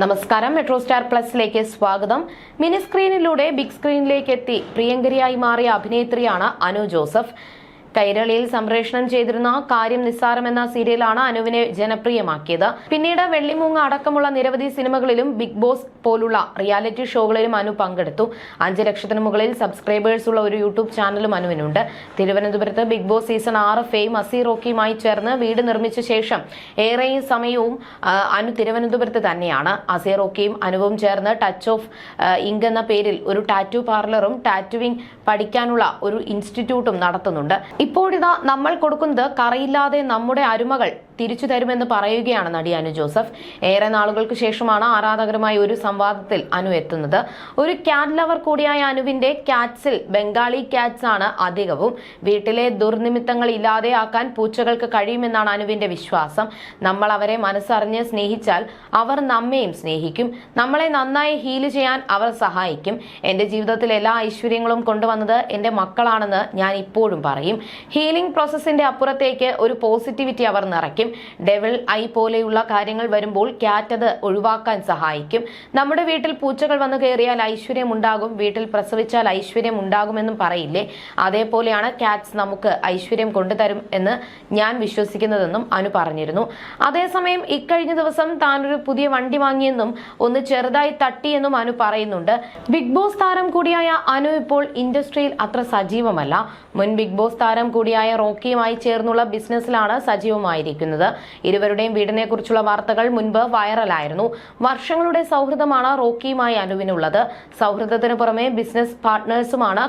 നമസ്കാരം. Metro star പ്ലസിലേക്ക് സ്വാഗതം. Mini സ്ക്രീനിലൂടെ big സ്ക്രീനിലേക്ക് എത്തി പ്രിയങ്കരിയായി മാറിയ അഭിനേത്രിയാണ് അനു ജോസഫ്. കൈരളിയിൽ സംപ്രേഷണം ചെയ്തിരുന്ന കാര്യം നിസ്സാരം എന്ന സീരിയലാണ് അനുവിനെ ജനപ്രിയമാക്കിയത്. പിന്നീട് വെള്ളിമൂങ്ങ അടക്കമുള്ള നിരവധി സിനിമകളിലും ബിഗ് ബോസ് പോലുള്ള റിയാലിറ്റി ഷോകളിലും അനു പങ്കെടുത്തു. അഞ്ച് ലക്ഷത്തിന് മുകളിൽ സബ്സ്ക്രൈബേഴ്സ് ഉള്ള ഒരു യൂട്യൂബ് ചാനലും അനുവിനുണ്ട്. തിരുവനന്തപുരത്ത് ബിഗ് ബോസ് സീസൺ ആറ് ഫെയിം അസി റോക്കിയുമായി ചേർന്ന് വീട് നിർമ്മിച്ച ശേഷം ഏറെ സമയവും അനു തിരുവനന്തപുരത്ത് തന്നെയാണ്. അസി റോക്കിയും അനുവും ചേർന്ന് ടച്ച് ഓഫ് ഇങ്ക് എന്ന പേരിൽ ഒരു ടാറ്റു പാർലറും ടാറ്റുവിംഗ് പഠിക്കാനുള്ള ഒരു ഇൻസ്റ്റിറ്റ്യൂട്ടും നടത്തുന്നുണ്ട്. ഇപ്പോഴിതാ നമ്മൾ കൊടുക്കുന്നത് കറയില്ലാതെ നമ്മുടെ അരുമകൾ. തിരിച്ചു തരുമെന്ന് പറയുകയാണ് നടി അനു ജോസഫ്. ഏറെ നാളുകൾക്ക് ശേഷമാണ് ആരാധകരുമായി ഒരു സംവാദത്തിൽ അനു എത്തുന്നത്. ഒരു ക്യാറ്റ് ലവർ കൂടിയായ അനുവിന്റെ ക്യാറ്റ്സിൽ ബംഗാളി ക്യാറ്റ്സ് ആണ് അധികവും. വീട്ടിലെ ദുർനിമിത്തങ്ങൾ ഇല്ലാതെയാക്കാൻ പൂച്ചകൾക്ക് കഴിയുമെന്നാണ് അനുവിന്റെ വിശ്വാസം. നമ്മൾ അവരെ മനസ്സറിഞ്ഞ് സ്നേഹിച്ചാൽ അവർ നമ്മയും സ്നേഹിക്കും. നമ്മളെ നന്നായി ഹീൽ ചെയ്യാൻ അവർ സഹായിക്കും. എന്റെ ജീവിതത്തിൽ എല്ലാ ഐശ്വര്യങ്ങളും കൊണ്ടുവന്നത് എന്റെ മക്കളാണെന്ന് ഞാൻ ഇപ്പോഴും പറയും. ഹീലിംഗ് പ്രോസസ്സിന്റെ അപ്പുറത്തേക്ക് ഒരു പോസിറ്റിവിറ്റി അവർ നിറയ്ക്കും. ഡെവിൾ ഐ പോലെയുള്ള കാര്യങ്ങൾ വരുമ്പോൾ ക്യാറ്റ് അത് ഒഴിവാക്കാൻ സഹായിക്കും. നമ്മുടെ വീട്ടിൽ പൂച്ചകൾ വന്നു കയറിയാൽ ഐശ്വര്യം ഉണ്ടാകും വീട്ടിൽ പ്രസവിച്ചാൽ ഐശ്വര്യം ഉണ്ടാകുമെന്നും പറയില്ലേ? അതേപോലെയാണ് ക്യാറ്റ്സ് നമുക്ക് ഐശ്വര്യം കൊണ്ടുതരും എന്ന് ഞാൻ വിശ്വസിക്കുന്നതെന്നും അനു പറഞ്ഞിരുന്നു. അതേസമയം ഇക്കഴിഞ്ഞ ദിവസം താൻ ഒരു പുതിയ വണ്ടി വാങ്ങിയെന്നും ഒന്ന് ചെറുതായി തട്ടിയെന്നും അനു പറയുന്നുണ്ട്. ബിഗ് ബോസ് താരം കൂടിയായ അനു ഇപ്പോൾ ഇൻഡസ്ട്രിയിൽ അത്ര സജീവമല്ല. മുൻ ബിഗ് ബോസ് താരം കൂടിയായ റോക്കിയുമായി ചേർന്നുള്ള ബിസിനസ്സിലാണ് സജീവമായിരിക്കുന്നത്. ഇരുവരുടെയും വീടിനെ കുറിച്ചുള്ള വാർത്തകൾ മുൻപ് വൈറലായിരുന്നു. വർഷങ്ങളുടെ സൗഹൃദമാണ് റോക്കിയുമായി അനുവിനുള്ളത്. സൗഹൃദത്തിന് പുറമെ ബിസിനസ് പാർട്ട്നേഴ്സുമാണ്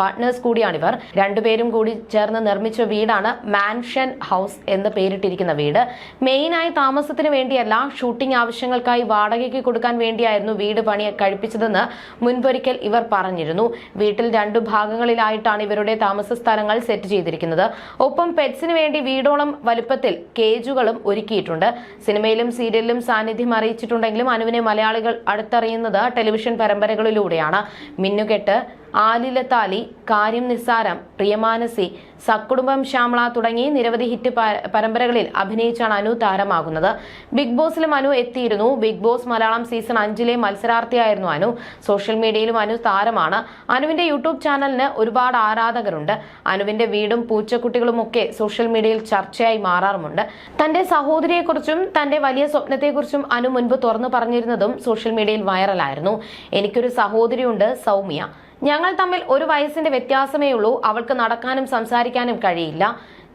പാർട്ട്നേഴ്സ് കൂടിയാണിവർ. രണ്ടുപേരും കൂടി ചേർന്ന് നിർമ്മിച്ച വീടാണ് മാൻഷൻ ഹൗസ് എന്ന് പേരിട്ടിരിക്കുന്ന വീട്. മെയിനായി താമസത്തിന് വേണ്ടിയല്ല ഷൂട്ടിംഗ് ആവശ്യങ്ങൾക്കായി വാടകയ്ക്ക് കൊടുക്കാൻ വേണ്ടിയായിരുന്നു വീട് പണി കഴിപ്പിച്ചതെന്ന് മുൻപൊരിക്കൽ ഇവർ പറഞ്ഞിരുന്നു. വീട്ടിൽ രണ്ടു ഭാഗങ്ങളിലായിട്ടാണ് ഇവരുടെ താമസ സ്ഥലങ്ങൾ സെറ്റ് ചെയ്തിരിക്കുന്നത്. ഒപ്പം പെറ്റ്സിന് വേണ്ടി വീടോളം വലുപ്പത്തിൽ കേജുകളും ഒരുക്കിയിട്ടുണ്ട്. സിനിമയിലും സീരിയലിലും സാന്നിധ്യം അറിയിച്ചിട്ടുണ്ടെങ്കിലും അനുവിനെ മലയാളികൾ അടുത്തറിയുന്നത് ടെലിവിഷൻ പരമ്പരകളിലൂടെയാണ്. മിന്നുകെട്ട് ആലിലത്താലി കാര്യം നിസ്സാരം പ്രിയമാനസി സക്കുടുംബം ശ്യാമള തുടങ്ങി നിരവധി ഹിറ്റ് പരമ്പരകളിൽ അഭിനയിച്ചാണ് അനു താരമാകുന്നത്. ബിഗ് ബോസിലും അനു എത്തിയിരുന്നു. ബിഗ് ബോസ് മലയാളം സീസൺ അഞ്ചിലെ മത്സരാർത്ഥിയായിരുന്നു അനു. സോഷ്യൽ മീഡിയയിലും അനു താരമാണ്. അനുവിന്റെ യൂട്യൂബ് ചാനലിന് ഒരുപാട് ആരാധകരുണ്ട്. അനുവിന്റെ വീടും പൂച്ചക്കുട്ടികളുമൊക്കെ സോഷ്യൽ മീഡിയയിൽ ചർച്ചയായി മാറാറുമുണ്ട്. തന്റെ സഹോദരിയെക്കുറിച്ചും തന്റെ വലിയ സ്വപ്നത്തെക്കുറിച്ചും അനു മുൻപ് തുറന്നു പറഞ്ഞിരുന്നതും സോഷ്യൽ മീഡിയയിൽ വൈറലായിരുന്നു. എനിക്കൊരു സഹോദരിയുണ്ട് സൗമ്യ. ഞങ്ങൾ തമ്മിൽ ഒരു വയസ്സിന്റെ വ്യത്യാസമേ ഉള്ളൂ അവൾക്ക് നടക്കാനും സംസാരിക്കാനും കഴിയില്ല.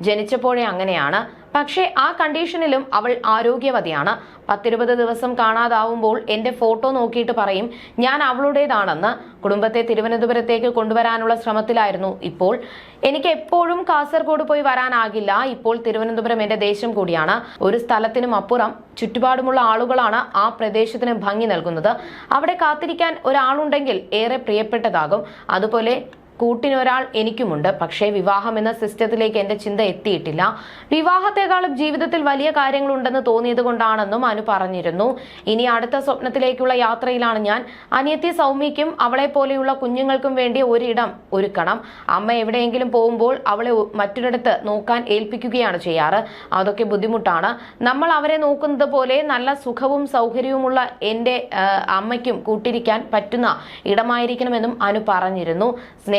ജനിച്ചപ്പോഴേ അങ്ങനെയാണ്. പക്ഷേ ആ കണ്ടീഷനിലും അവൾ ആരോഗ്യവതിയാണ്. പത്തിരുപത് ദിവസം കാണാതാവുമ്പോൾ എന്റെ ഫോട്ടോ നോക്കിയിട്ട് പറയും ഞാൻ അവളുടേതാണെന്ന്. കുടുംബത്തെ തിരുവനന്തപുരത്തേക്ക് കൊണ്ടുവരാനുള്ള ശ്രമത്തിലായിരുന്നു ഇപ്പോൾ. എനിക്ക് എപ്പോഴും കാസർഗോഡ് പോയി വരാനാകില്ല. ഇപ്പോൾ തിരുവനന്തപുരം എന്റെ ദേശം കൂടിയാണ്. ഒരു സ്ഥലത്തിനും അപ്പുറം ചുറ്റുപാടുമുള്ള ആളുകളാണ് ആ പ്രദേശത്തിന് ഭംഗി നൽകുന്നത്. അവിടെ കാത്തിരിക്കാൻ ഒരാളുണ്ടെങ്കിൽ ഏറെ പ്രിയപ്പെട്ടതാകും. അതുപോലെ കൂട്ടിനൊരാൾ എനിക്കുമുണ്ട്. പക്ഷേ വിവാഹം എന്ന സിസ്റ്റത്തിലേക്ക് എന്റെ ചിന്ത എത്തിയിട്ടില്ല. വിവാഹത്തെക്കാളും ജീവിതത്തിൽ വലിയ കാര്യങ്ങൾ ഉണ്ടെന്ന് തോന്നിയത് കൊണ്ടാണെന്നും അനു പറഞ്ഞിരുന്നു. ഇനി അടുത്ത സ്വപ്നത്തിലേക്കുള്ള യാത്രയിലാണ് ഞാൻ. അനിയത്തി സൗമ്യയ്ക്കും അവളെ പോലെയുള്ള കുഞ്ഞുങ്ങൾക്കും വേണ്ടി ഒരിടം ഒരുക്കണം. അമ്മ എവിടെയെങ്കിലും പോകുമ്പോൾ അവളെ മറ്റൊരിടത്ത് നോക്കാൻ ഏൽപ്പിക്കുകയാണ് ചെയ്യാറ്. അതൊക്കെ ബുദ്ധിമുട്ടാണ്. നമ്മൾ അവരെ നോക്കുന്നത് പോലെ നല്ല സുഖവും സൗകര്യവുമുള്ള എന്റെ ആ, അമ്മയ്ക്കും കൂട്ടിരിക്കാൻ പറ്റുന്ന ഇടമായിരിക്കണമെന്നും അനു പറഞ്ഞിരുന്നു.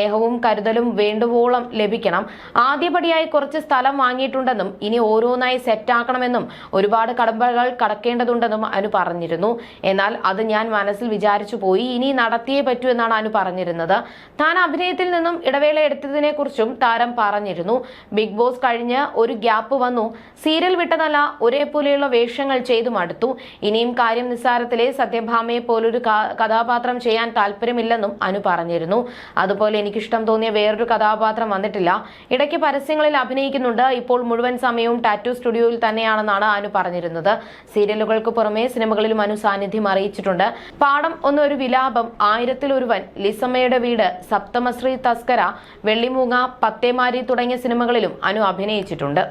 സ്നേഹവും കരുതലും വേണ്ടുവോളം ലഭിക്കണം. ആദ്യപടിയായി കുറച്ച് സ്ഥലം വാങ്ങിയിട്ടുണ്ടെന്നും ഇനി ഓരോന്നായി സെറ്റാക്കണമെന്നും ഒരുപാട് കടമ്പകൾ കടക്കേണ്ടതുണ്ടെന്നും അനു പറഞ്ഞിരുന്നു. എന്നാൽ അത് ഞാൻ മനസ്സിൽ വിചാരിച്ചു പോയി. ഇനി നടത്തിയേ പറ്റൂ എന്നാണ് അനു പറഞ്ഞിരുന്നത്. താൻ അഭിനയത്തിൽ നിന്നും ഇടവേള എടുത്തതിനെ കുറിച്ചും താരം പറഞ്ഞിരുന്നു. ബിഗ് ബോസ് കഴിഞ്ഞ് ഒരു ഗ്യാപ്പ് വന്നു. സീരിയൽ വിട്ടതല്ല ഒരേപോലെയുള്ള വേഷങ്ങൾ ചെയ്തു മടുത്തു ഇനിയും കാര്യം നിസ്സാരത്തിലെ സത്യഭാമയെ പോലൊരു കഥാപാത്രം ചെയ്യാൻ താല്പര്യമില്ലെന്നും അനു പറഞ്ഞിരുന്നു. അതുപോലെ എനിക്കിഷ്ടം തോന്നിയ വേറൊരു കഥാപാത്രം വന്നിട്ടില്ല. ഇടയ്ക്ക് പരസ്യങ്ങളിൽ അഭിനയിക്കുന്നുണ്ട്. ഇപ്പോൾ മുഴുവൻ സമയവും ടാറ്റു സ്റ്റുഡിയോയിൽ തന്നെയാണെന്നാണ് അനു പറഞ്ഞിരുന്നത്. സീരിയലുകൾക്ക് പുറമെ സിനിമകളിലും അനു സാന്നിധ്യം അറിയിച്ചിട്ടുണ്ട്. പാഠം ഒന്നൊരു വിലാപം ആയിരത്തിലൊരുവൻ ലിസമ്മയുടെ വീട് സപ്തമശ്രീ തസ്കര വെള്ളിമൂങ്ങ പത്തേമാരി തുടങ്ങിയ സിനിമകളിലും അനു അഭിനയിച്ചിട്ടുണ്ട്.